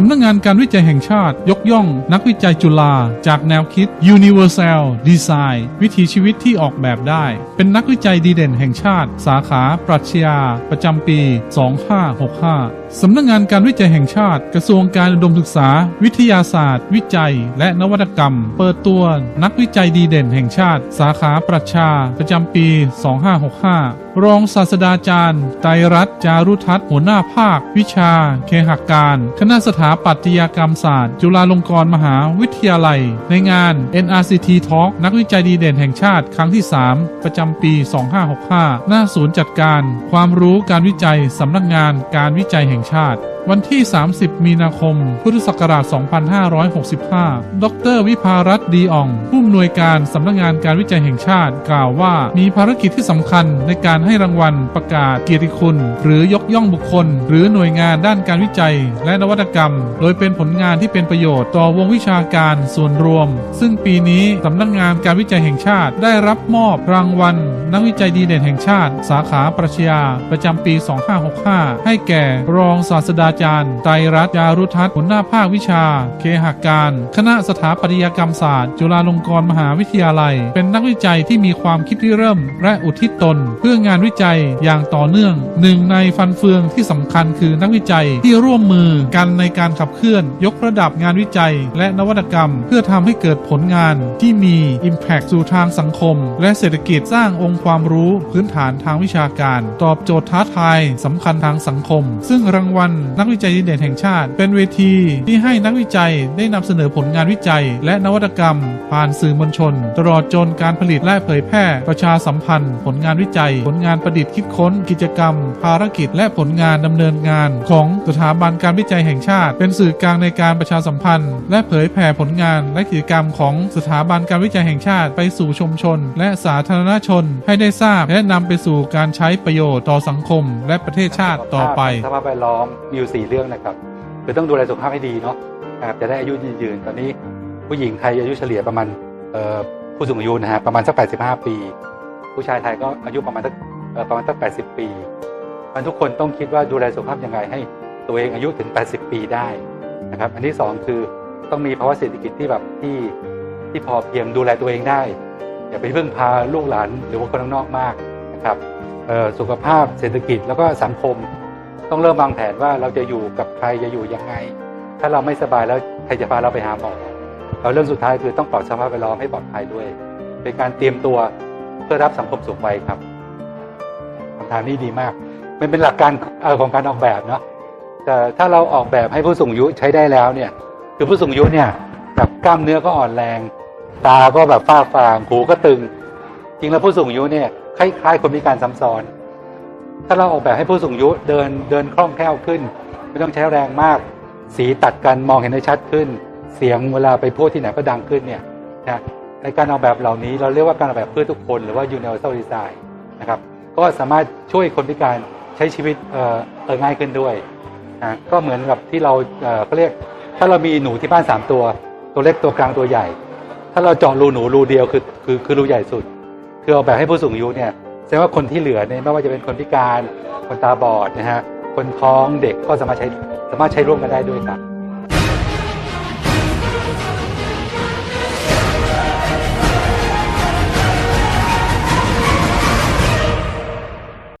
สำนักงานการวิจัยแห่งชาติ ยกย่อง นักวิจัยจุฬาจากแนวคิด Universal Design วิถีชีวิตที่ออกแบบได้ เป็นนักวิจัยดีเด่นแห่งชาติ สาขาปรัชญาประจำปี 2565สำนักงานการวิจัยแห่งชาติ กระทรวงการอุดมศึกษา วิทยาศาสตร์ วิจัย และนวัตกรรม เปิดตัว นักวิจัยดีเด่นแห่งชาติ สาขาปรัชญาประจำปี 2565 รองศาสตราจารย์ ไตรรัตน์จารุทัศน์หัวหน้าภาค วิชา เคหการ คณะสถาปัตยกรรมศาสตร์ จุฬาลงกรณ์มหาวิทยาลัย ในงาน NRCT Talk นักวิจัยดีเด่นแห่งชาติ ครั้งที่ 3 ประจำปี 2565 หน้าศูนย์จัดการ ความรู้การวิจัยสำนักงานการวิจัยแห่งชาติ วันที่ 30 มีนาคม พุทธศักราช 2565 ดร วิภารัตน์ดีอ่อง ผู้อำนวยการสำนักงานการวิจัยแห่งชาติ กล่าวว่ามีภารกิจที่สำคัญในการให้รางวัลประกาศเกียรติคุณ หรือยกย่องบุคคล หรือหน่วยงานด้านการวิจัย และนวัตกรรม โดยเป็นผลงานที่เป็นประโยชน์ต่อวงวิชาการส่วนรวม ซึ่งปีนี้สำนักงานการวิจัยแห่งชาติ ได้รับมอบรางวัล นักวิจัยดีเด่นแห่งชาติ สาขาปรัชญาประจำปี 2565 ให้แก่รองศาสตราจารย์ไตรรัตน์ยารุทัศน์หัวหน้าภาควิชา เคหการ คณะสถาปัตยกรรมศาสตร์ จุฬาลงกรณ์มหาวิทยาลัย เป็นนักวิจัยที่มีความคิดที่เริ่ม และอุทิศตน เพื่องานวิจัยอย่างต่อเนื่อง หนึ่งในฟันเฟืองที่สำคัญคือนักวิจัยที่ร่วมมือกันในการขับเคลื่อน ยกระดับงานวิจัย และนวัตกรรม เพื่อทำให้เกิดผลงานที่มี Impact สู่ทางสังคม และเศรษฐกิจสร้างองค์ความรู้พื้นฐานทางวิชาการ ตอบโจทย์ท้าทายสำคัญทางสังคม ซึ่งรางวัลนักวิจัยดีเด่นแห่งชาติ เป็นเวทีที่ให้นักวิจัยได้นำเสนอผลงานวิจัย และนวัตกรรม ผ่านสื่อมวลชน ตลอดจนการผลิตและเผยแพร่ ประชาสัมพันธ์ ผลงานวิจัย ผลงานประดิษฐ์คิดค้น กิจกรรม ภารกิจ และผลงานดำเนินงาน ของสถาบันการวิจัยแห่งชาติ เป็นสื่อกลางในการประชาสัมพันธ์ และเผยแผ่ผลงานและกิจกรรมของสถาบันการวิจัยแห่งชาติไปสู่ชุมชน และสาธารณชนให้ได้ทราบและนำไปสู่การใช้ประโยชน์ต่อสังคม และประเทศชาติต่อไปสภาพแวดล้อมมีอยู่สี่เรื่องนะครับคือต้องดูแลสุขภาพให้ดีเนาะนะครับจะได้อายุยืนยืนตอนนี้ผู้หญิงไทยอายุเฉลี่ยประมาณผู้สูงอายุนะฮะประมาณสัก 85 ปี ผู้ชายไทยก็อายุประมาณสักประมาณสัก 80 ปีมันทุกคนต้องคิดว่าดูแลสุขภาพยังไงให้ตัวเองอายุถึง 80 ปีได้นะครับอันที่สองคือต้องมีภาวะเศรษฐกิจที่แบบที่ที่พอเพียงดูแลตัวเองได้ อย่าไปพึ่งพาลูกหลานหรือว่าคนข้างนอกมากนะครับสุขภาพเศรษฐกิจแล้วก็สังคม ต้องเริ่มวางแผนว่าเราจะอยู่กับใครจะอยู่ยังไง ถ้าเราไม่สบายแล้วใครจะพาเราไปหาหมอแล้วเรื่องสุดท้ายคือต้องปลอดสภาพแวดล้อมให้ปลอดภัยด้วย เป็นการเตรียมตัวเพื่อรับสังคมสูงวัยครับคำถามนี้ดีมาก มันเป็นหลักการของการออกแบบเนาะแต่ถ้าเราออกแบบให้ผู้สูงอายุใช้ได้แล้วเนี่ย คือผู้สูงอายุเนี่ยแบบกล้ามเนื้อก็อ่อนแรง ตาก็แบบฝ้าฟางหูก็ตึง จริงแล้วผู้สูงอายุเนี่ยคล้ายๆคนพิการซ้ำซ้อน ถ้าเราออกแบบให้ผู้สูงอายุเดินเดินคล่องแคล่วขึ้น ไม่ต้องใช้แรงมาก สีตัดกันมองเห็นได้ชัดขึ้น เสียงเวลาไปพูดที่ไหนก็ดังขึ้นเนี่ยนะในการออกแบบเหล่านี้เราเรียกว่าการออกแบบเพื่อทุกคนหรือว่า universal design นะครับก็สามารถช่วยคนพิการใช้ชีวิตเอ่อเออง่ายขึ้นด้วยนะก็เหมือนกับที่เราเอ่อเขาเรียกถ้าเรามีหนูที่บ้านสามตัว ตัวเล็กตัวกลางตัวใหญ่ ถ้าเราเจาะรูหนูรูเดียวคือคือคือรูใหญ่สุด คือออกแบบให้ผู้สูงอายุเนี่ย แสดงว่าคนที่เหลือเนี่ยไม่ว่าจะเป็นคนพิการคนตาบอดนะฮะคนท้องเด็กก็สามารถใช้สามารถใช้ร่วมกันได้ด้วยครับ